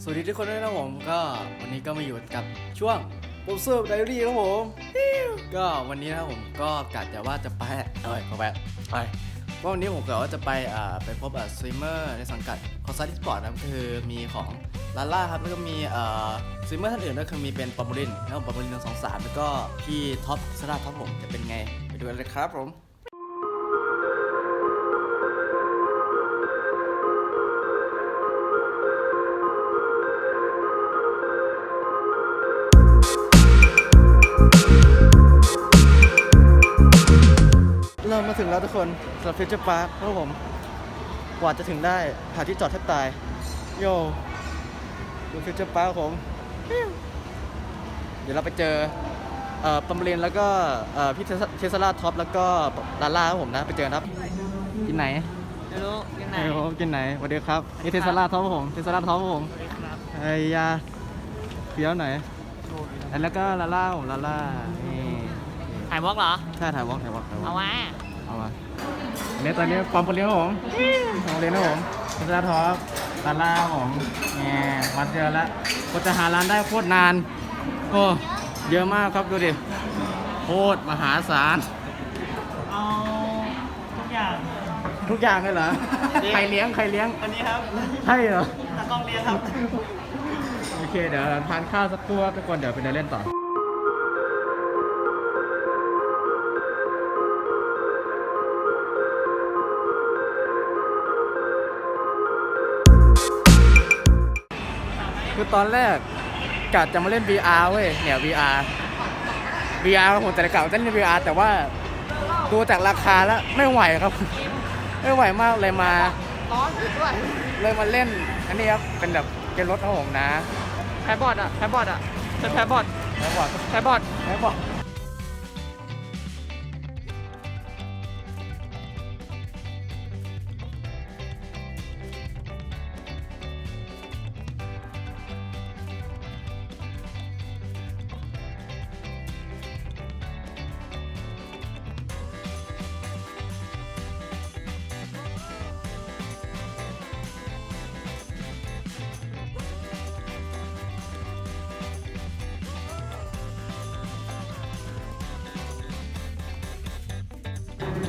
สวัสดีทุกคนด้วยนะผมก็วันนี้ก็มาอยู่กับช่วงโปสเซอร์ไดอารี่ครับผมก็วันนี้นะผมก็กะจะว่าจะไปเอ้ยขอแปะไปว่าวันนี้ผมกะว่าจะไปอ่าไปพบอ่าสตรีมเมอร์ในสังกัดคอซัสสปอร์ตนะครับคือมีของลาล่าครับแล้วก็มีเอ่าสตรีมเมอร์ท่านอื่นก็คือมีเป็นปอมบูลินแล้วปอมบูลินหนึ่งสองสามแล้วก็พี่ท็อปสตาร์ท็อปผมจะเป็นไงไปดูกันเลยครับผม เรามาถึงแล้วทุกคนสำหรับฟิวเจอร์พาร์คครับผม กว่าจะถึงได้ หาที่จอดแทบตาย โยดูฟิวเจอร์พาร์คผมเดี๋ยวเราไปเจอเอ่อปัมเบรนแล้วก็เอ่อพี่เทสลาท็อปแล้วก็ลาล่าครับผมนะ ไปเจอกันครับกินไหนไม่รู้ยังไงไม่รู้กินไหนสวัสดีครับนี่เทสลาท็อปครับผมเทสลาท็อปครับผมสวัสดีครับไอ้ยาเฟี้ยวไหน แล้วก็ลาล่าผมลาล่านี่ถ่ายวอล์กเหรอ ใช่ถ่ายวอล์กถ่ายวอล์กถ่ายวอล์กเอาวะเอามาเนี่ยตอนนี้ปอมโปเลี้ยงครับผมปอมโปเลี้ยงครับผมพิซซ่าทอปตาล่าครับผมแง่มาเจอแล้วก็จะหาร้านได้โคตรนานโอ้เยอะมากครับดูดิโคตรมหาศาล เอาทุกอย่าง ทุกอย่างเลยเหรอจริงใครเลี้ยง ใครเลี้ยง อันนี้ครับ ใช่เหรอ ตากล้องเรียนครับโอ เคเดี๋ยวเราทานข้าวสักครู่ครับทุกคนเดี๋ยวไปเดินเล่นต่อคือตอนแรกกะจะมาเล่น VR เว้ยเนี่ย VR VR ครับผมแต่ละกะจะเล่น VR แต่ว่าดูจากราคาแล้วไม่ไหวครับ ไม่ไหวมากเลยมาร้อนด้วยเลยมาเล่นอันนี้ครับเป็นแบบเป็นรถของผมนะแพ้บอดอะแพ้บอดอะเป็นแพ้บอดแล้วบอกแพ้บอดแล้วบอก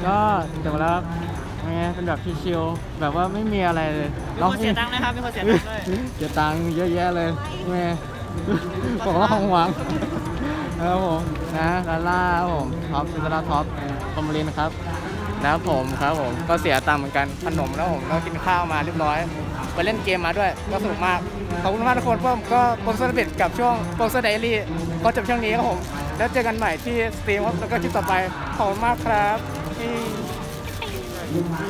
ก็จบแล้วครับไงเป็นแบบชิวๆแบบว่าไม่มีอะไรเลยมีคนเสียตังค์นะครับมีคนเสียตังค์ด้วยเสียตังค์เยอะแยะเลยแม่บอกว่าของหวังนะครับผมนะลาล่าครับผมท็อปซิลาท็อปคอมลินครับแล้วผมครับผมก็เสียตังค์เหมือนกันขนมแล้วผมแล้วกินข้าวมาเรียบร้อยไปเล่นเกมมาด้วยก็สนุกมากขอบคุณมากทุกคนผมก็โปรเซอร์เบ็ดกับช่วงโปรเซอร์ไดอารี่ก็จบช่วงนี้ครับผมแล้วเจอกันใหม่ที่สตรีมครับแล้วก็คลิปต่อไปขอบคุณมากครับ 嗯嗯